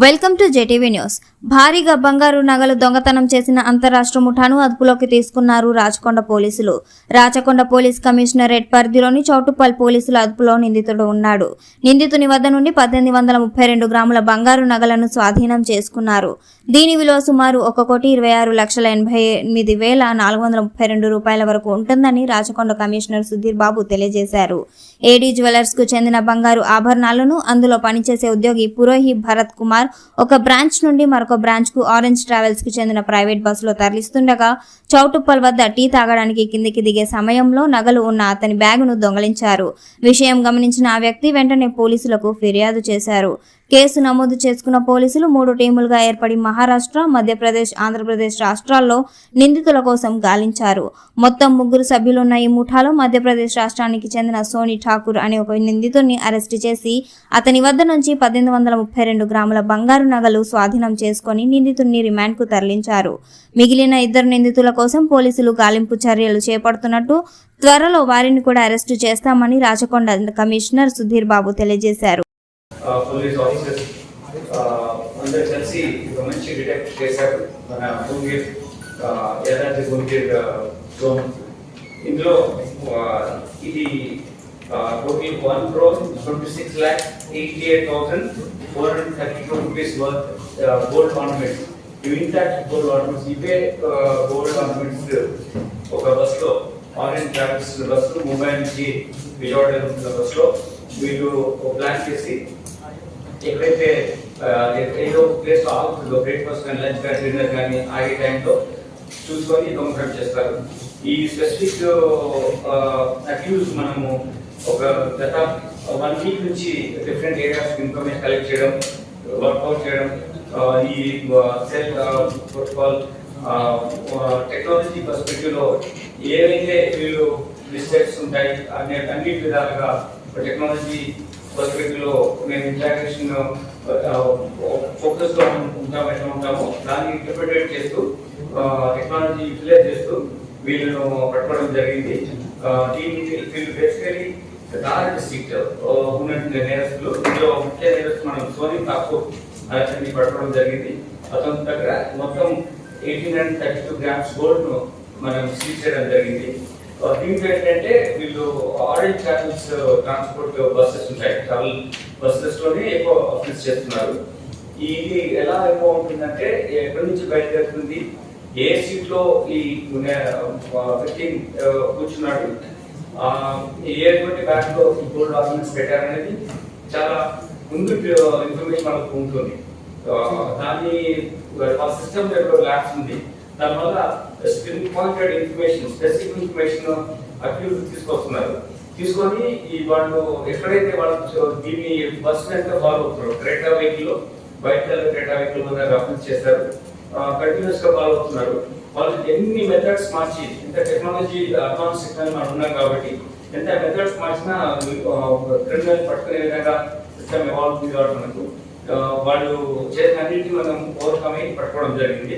Welcome to జెటీవీ news. భారీగా బంగారు నగలు దొంగతనం చేసిన అంతరాష్ట్ర ముఠాను అదుపులోకి తీసుకున్నారు రాచకొండ పోలీసులు. రాచకొండ పోలీస్ కమిషనరేట్ పరిధిలోని చౌటుప్పల్ పోలీసుల అదుపులో నిందితుడు ఉన్నాడు. నిందితుని వద్ద నుండి పద్దెనిమిది వందల ముప్పై రెండు గ్రాముల బంగారు నగలను స్వాధీనం చేసుకున్నారు. దీని విలువ సుమారు ఒక కోటి ఇరవై ఆరు లక్షల ఎనభై ఎనిమిది వేల నాలుగు వందల ముప్పై రెండు రూపాయల వరకు ఉంటుందని రాచకొండ కమిషనర్ సుధీర్ బాబు తెలియజేశారు. ఏడీ జ్యువెలర్స్కు చెందిన బంగారు ఆభరణాలను అందులో పనిచేసే ఉద్యోగి పురోహి భరత్ కుమార్ ఒక బ్రాంచ్ నుండి మరొక బ్రాంచ్కు ఆరెంజ్ ట్రావెల్స్కు చెందిన ప్రైవేట్ బస్సులో తరలిస్తుండగా చౌటుప్పల్ వద్ద టీ తాగడానికి కిందికి దిగే సమయంలో నగలు ఉన్న అతని బ్యాగును దొంగలించారు. విషయం గమనించిన ఆ వ్యక్తి వెంటనే పోలీసులకు ఫిర్యాదు చేశారు. కేసు నమోదు చేసుకున్న పోలీసులు మూడు టీములుగా ఏర్పడి మహారాష్ట్ర మధ్యప్రదేశ్ ఆంధ్రప్రదేశ్ రాష్ట్రాల్లో నిందితుల కోసం గాలించారు. మొత్తం ముగ్గురు సభ్యులున్న ఈ ముఠాలో మధ్యప్రదేశ్ రాష్ట్రానికి చెందిన సోని ఠాకూర్ అనే ఒక నిందితుడిని అరెస్టు చేసి అతని వద్ద నుంచి పద్దెనిమిది వందల ముప్పై రెండు గ్రాముల బంగారు నగలు స్వాధీనం చేసుకొని నిందితుడిని రిమాండ్కు తరలించారు. మిగిలిన ఇద్దరు నిందితుల కోసం పోలీసులు గాలింపు చర్యలు చేపడుతున్నట్టు త్వరలో వారిని కూడా అరెస్టు చేస్తామని రాచకొండ కమిషనర్ సుధీర్ బాబు తెలియజేశారు. పోలీస్ ఆఫీసర్స్ అందరు కలిసి ఒక మంచి డిటెక్ట్ చేశారు మన భూమిర్ ఎలాంటి భూమిర్ జోన్ ఇందులో ఆ, ఇది total one crore twenty six lakh eighty eight thousand four hundred thirty two rupees worth gold ornaments ఇవి ఇంటాక్ట్ గోల్డ్ ఆర్నమెంట్స్ ఇవే గోల్డ్ ఆర్నమెంట్స్ ఒక బస్సులో ఆరెంజ్ ట్రావెల్స్ బస్సు ముంబై నుంచి విజయవాడ వెళ్తున్న బస్సులో వీళ్ళు ప్లాన్ చేసి ఎక్కడైతే ఏదో ప్లేస్ ఆగుతుందో బ్రేక్ఫాస్ట్ కానీ లంచ్ కానీ డిన్నర్ కానీ ఆగే టైంలో చూసుకొని దొంగతనం చేస్తారు. ఈ స్పెసిఫిక్ అక్యూజ్ మనము ఒక గత వన్ వీక్ నుంచి డిఫరెంట్ ఏరియాస్ ఇన్ఫర్మేషన్ కలెక్ట్ చేయడం వర్కౌట్ చేయడం ఈ సెల్ ప్రోటోకాల్ టెక్నాలజీ పర్స్పెక్టివ్లో ఏవైతే వీళ్ళు మిస్టేక్స్ ఉంటాయి అనే అన్ని విధాలుగా టెక్నాలజీ పర్స్పెక్టివ్ మేము ఇంటరాక్షన్ ఫోకస్లో ఉంటాం ఎట్లా ఉంటామో దాన్ని ఇంటర్ప్రిటేట్ చేస్తూ టెక్నాలజీ యూటిలైజ్ చేస్తూ వీళ్ళను పట్టుకోవడం జరిగింది. వీళ్ళు బేసికలీ దార్ డిస్ట్రిక్ట్ ఉన్నటువంటి నేరస్తులు ఇందులో ముఖ్య నేరస్తు మనం సోనీ ఠాకూర్ అతన్ని పట్టుకోవడం జరిగింది. అతని దగ్గర మొత్తం eighteen and thirty two grams గోల్డ్ను మనం సీజ్ చేయడం జరిగింది. ఆ, దీంట్లో ఏంటంటే వీళ్ళు ఆరెంజ్ ట్రావెల్స్ ట్రాన్స్పోర్ట్ బస్సెస్ ఉంటాయి. ట్రావెల్ బస్సెస్లోనే ఎక్కువ ఆఫీస్ చేస్తున్నారు. ఇది ఎలా ఎక్కువ ఉంటుందంటే ఎక్కడి నుంచి బయలుదేరుతుంది? ఏ సీట్లో ఈ వ్యక్తి కూర్చున్నాడు? ఎటువంటి బ్యాగ్లో గోల్డ్ డాక్యుమెంట్స్ పెట్టారనేది చాలా ముందు ఇన్ఫర్మేషన్ మనకు ఉంటుంది. దాని దాన్ని సిస్టమ్ దగ్గర ల్యాబ్స్ ఉంది. దానివల్ల spin pointed information specific information accused తీసుకొస్తున్నారు. తీసుకొని ఈ వాళ్ళు ఎక్కడైతే వాళ్ళు దీన్ని బస్ వెంట ఫాలో అవుతున్నారు. క్రేటా వెహికల్లో వైట్ కలర్ క్రేటా వెహికల్ మీద అప్రోచ్ చేశారు. కంటిన్యూస్గా ఫాలో అవుతున్నారు. వాళ్ళు ఎన్ని మెథడ్స్ మార్చి ఇంత టెక్నాలజీ అడ్వాన్స్ టెక్నాలజీ మనం ఉన్నాం కాబట్టి ఎంత మెథడ్స్ మార్చినా క్రిమినల్ పట్టుకునే విధంగా సిస్టమ్ ఎవాల్వ్ ఉంది కాబట్టి మనకు వాళ్ళు చేసిన అన్నింటినీ మనం ఓవర్కమ్ అయ్యి పట్టుకోవడం జరిగింది.